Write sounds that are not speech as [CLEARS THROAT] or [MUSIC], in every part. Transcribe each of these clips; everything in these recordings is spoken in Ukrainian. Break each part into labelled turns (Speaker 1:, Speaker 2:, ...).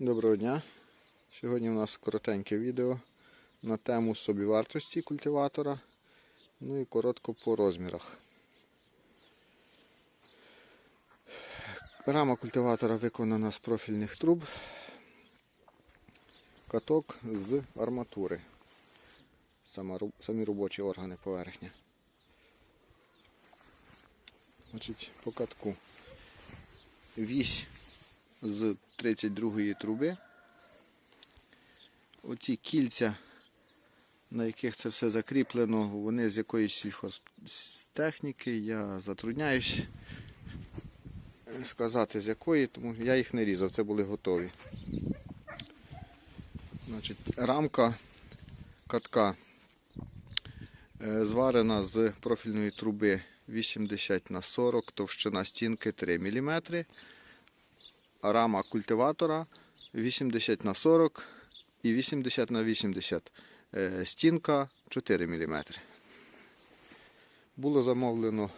Speaker 1: Доброго дня! Сьогодні у нас коротеньке відео на тему собівартості культиватора, ну і коротко по розмірах. Рама культиватора виконана з профільних труб, каток з арматури, самі робочі органи поверхня. Значить, по катку. Вісь з 32-ї труби. Оці кільця, на яких це все закріплено, вони з якоїсь сільхозтехніки. Я затрудняюсь сказати з якої, тому я їх не різав, це були готові. Значить, рамка катка е, зварена з профільної труби 80 на 40, товщина стінки 3 мм рама культиватора 80 на 40 і 80 на 80 е, стінка 4 мм. Було замовлено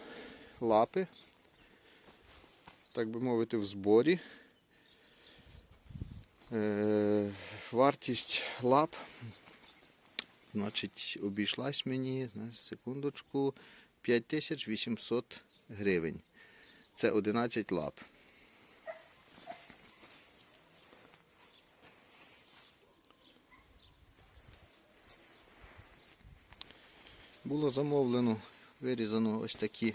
Speaker 1: лапи, так би мовити, в зборі. Е, Вартість лап, значить, обійшлась мені, секундочку, 5800 гривень. Це 11 лап. Було замовлено, вирізано ось такі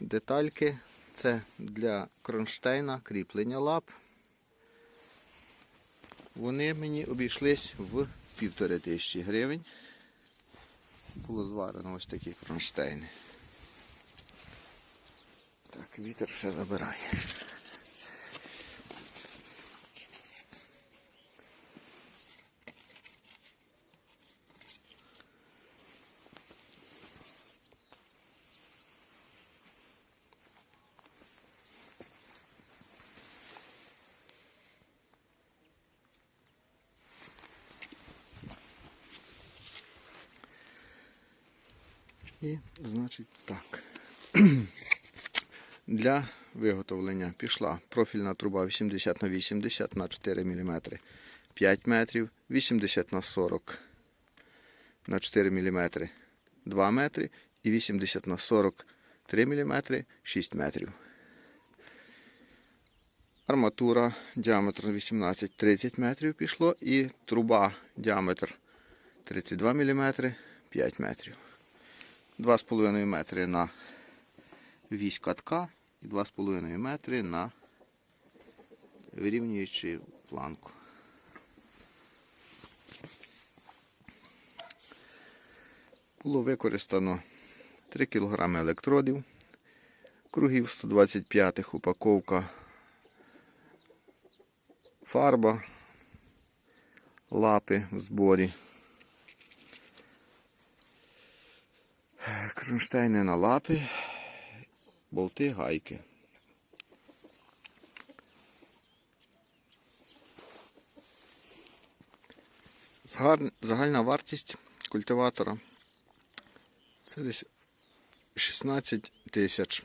Speaker 1: детальки. Це для кронштейна кріплення лап. Вони мені обійшлись в півтори тисячі гривень. Було зварено ось такі кронштейни. Так, вітер все забирає. І, значить, так. [CLEARS THROAT] Для виготовлення пішла профільна труба 80 на 80 на 4 мм 5 метрів, 80 на 40 на 4 мм 2 метри і 80 на 40 3 мм 6 метрів. Арматура діаметр 18-30 метрів пішло і труба діаметр 32 мм 5 метрів. 2,5 метри на вісь катка і 2,5 метри на вирівнюючи планку. Було використано 3 кг електродів, кругів 125 упаковка, фарба, лапи в зборі. Кронштейни на лапи, болти, гайки. Загальна вартість культиватора це десь 16 тисяч.